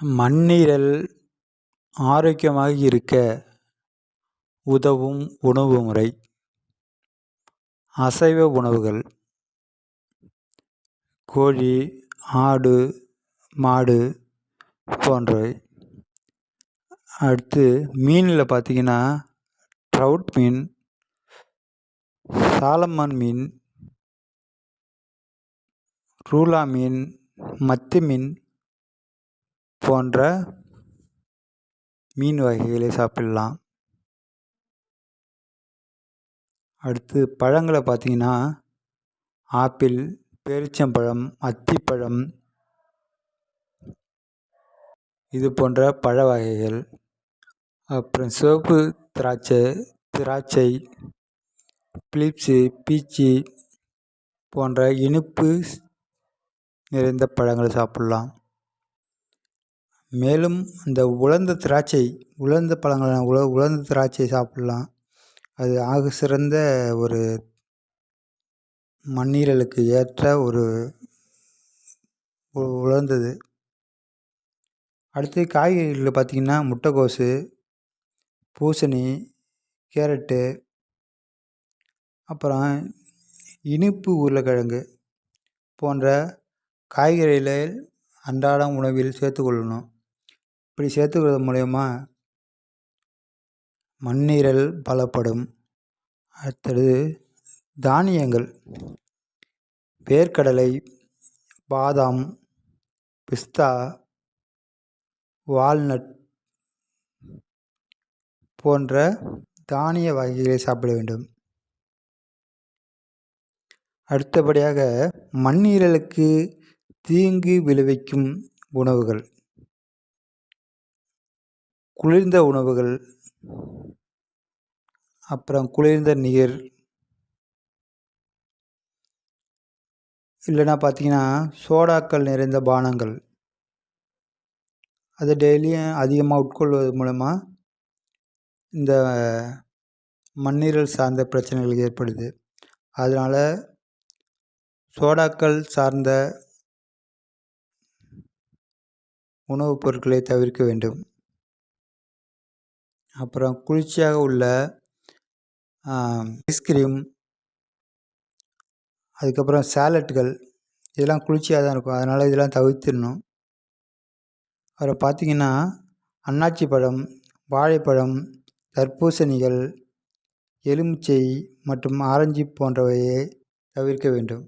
மண்ணீரல் ஆரோக்கியமாக இருக்க உதவும் உணவு முறை. அசைவ உணவுகள். கோழி ஆடு மாடு போன்றவை. அடுத்து மீனில் பார்த்தீங்கன்னா ட்ரவுட் மீன் சாலமன் மீன் ரூலா மீன் மத்தி மீன் போன்ற மீன் வகைகளை சாப்பிடலாம். அடுத்து பழங்களை பார்த்தீங்கன்னா ஆப்பிள் பேரிச்சம்பழம் அத்திப்பழம் இது போன்ற பழ வகைகள். அப்புறம் சிவப்பு திராட்சை திராட்சை பிலிப்ஸு பீச்சி போன்ற இனிப்பு நிறைந்த பழங்களை சாப்பிட்லாம். மேலும் இந்த உலர்ந்த திராட்சை உலர்ந்த பழங்களான உல உலர்ந்த திராட்சை சாப்பிட்லாம். அது ஆக சிறந்த ஒரு மண்ணீரலுக்கு ஏற்ற ஒரு உலர்ந்தது. அடுத்து காய்கறிகளில் பார்த்திங்கன்னா முட்டைக்கோசு பூசணி கேரட்டு அப்புறம் இனிப்பு உருளைக்கிழங்கு போன்ற காய்கறிகளை அன்றாடம் உணவில் சேர்த்துக்கொள்ளணும் இப்படி சேர்த்துக்கிறது மூலயமா மண்ணீரல் பலப்படும். அடுத்தது தானியங்கள். வேர்க்கடலை பாதாம் பிஸ்தா வால்நட் போன்ற தானிய வகைகளை சாப்பிட வேண்டும். அடுத்தபடியாக மண்ணீரலுக்கு தீங்கு விளைவிக்கும் உணவுகள். குளிர்ந்த உணவுகள் அப்புறம் குளிர்ந்த நீர். இல்லைன்னா பார்த்தீங்கன்னா சோடாக்கள் நிறைந்த பானங்கள். அது டெய்லியும் அதிகமாக உட்கொள்வது மூலமாக இந்த மண்ணீரல் சார்ந்த பிரச்சனைகள் ஏற்படுது. அதனால் சோடாக்கள் சார்ந்த உணவுப் பொருட்களை தவிர்க்க வேண்டும். அப்புறம் குளிர்ச்சியாக உள்ள ஐஸ்கிரீம் அதுக்கப்புறம் சேலட்டுகள் இதெல்லாம் குளிர்ச்சியாக தான் இருக்கும். அதனால் இதெல்லாம் தவிர்த்திடணும். அப்புறம் பார்த்திங்கன்னா அன்னாச்சி பழம் வாழைப்பழம் தர்பூசணிகள் எலுமிச்சை மற்றும் ஆரஞ்சு போன்றவையை தவிர்க்க வேண்டும்.